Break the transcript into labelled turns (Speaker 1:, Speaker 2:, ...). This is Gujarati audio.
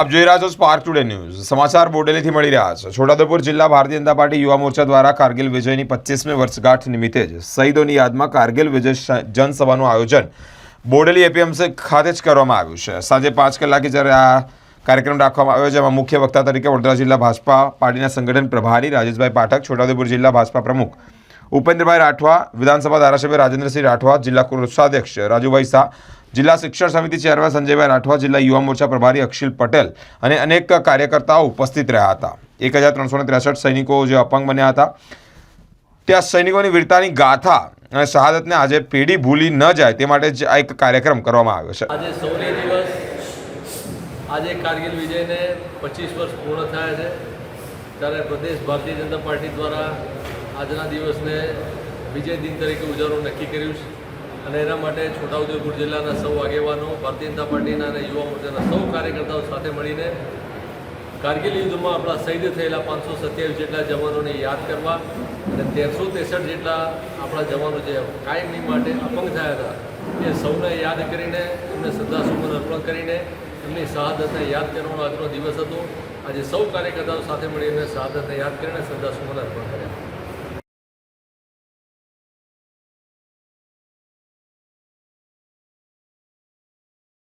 Speaker 1: આપ જોઈ રહ્યા છો સ્પાર્ક ટુડે ન્યૂઝ સમાચાર બોડેલીથી મળી રહ્યા છે. છોટાઉદેપુર જિલ્લા ભારતીય જનતા પાર્ટી યુવા મોરચા દ્વારા કારગિલ વિજયની પચીસમી વર્ષગાંઠ નિમિત્તે જ શહીદોની યાદમાં કારગિલ વિજય જનસભાનું આયોજન બોડેલી એપીએમસી ખાતે જ કરવામાં આવ્યું છે. સાંજે પાંચ કલાકે જ્યારે આ કાર્યક્રમ રાખવામાં આવ્યો, જેમાં મુખ્ય વક્તા તરીકે વડોદરા જિલ્લા ભાજપા પાર્ટીના સંગઠન પ્રભારી રાજેશભાઈ પાઠક, છોટાઉદેપુર જિલ્લા ભાજપા પ્રમુખ ઉપેન્દ્રભાઈ રાઠવા, વિધાનસભા ધારાસભ્ય રાજેન્દ્રસિંહ રાઠવા, જિલ્લા કોષાધ્યક્ષ રાજુભાઈ શાહ જિલ્લા શિક્ષણ સમિતિ ચેરમેન સંજયભાઈ રાઠવા, જિલ્લા યુવા મોરચા પ્રભારી અક્ષિલ પટેલ અને અનેક કાર્યકર્તાઓ ઉપસ્થિત રહ્યા હતા. એક હજાર ત્રણસો ત્રેસઠ સૈનિકો જે અપંગ બન્યા હતા. ત્યાં સૈનિકોની વીરતાની ગાથા અને શહાદતને આજે પેઢી ભૂલી ન જાય તે માટે જ આ એક કાર્યક્રમ કરવામાં આવ્યો છે.
Speaker 2: આજે દિવસ, આજે કારગિલ વિજયને પચીસ વર્ષ પૂર્ણ થયા છે. ત્યારે પ્રદેશ ભારતીય જનતા પાર્ટી દ્વારા આજના દિવસને વિજય દિન તરીકે ઉજવવાનું નક્કી કર્યું છે. અને એના માટે છોટાઉદેપુર જિલ્લાના સૌ આગેવાનો, ભારતીય જનતા પાર્ટીના અને યુવા મોરચાના સૌ કાર્યકર્તાઓ સાથે મળીને કારગિલ યુદ્ધમાં આપણા શહીદ થયેલા પાંચસો સત્યાવીસ જેટલા જવાનોને યાદ કરવા અને તેરસો ત્રેસઠ જેટલા આપણા જવાનો જે કાયમી માટે અપંગ થયા હતા, એ સૌને યાદ કરીને, એમને શ્રદ્ધાસુમન અર્પણ કરીને, એમની શહાદતને યાદ કરવાનો આજનો દિવસ હતો. આજે સૌ કાર્યકર્તાઓ સાથે મળીને શહાદતને યાદ કરીને શ્રદ્ધાસુમન અર્પણ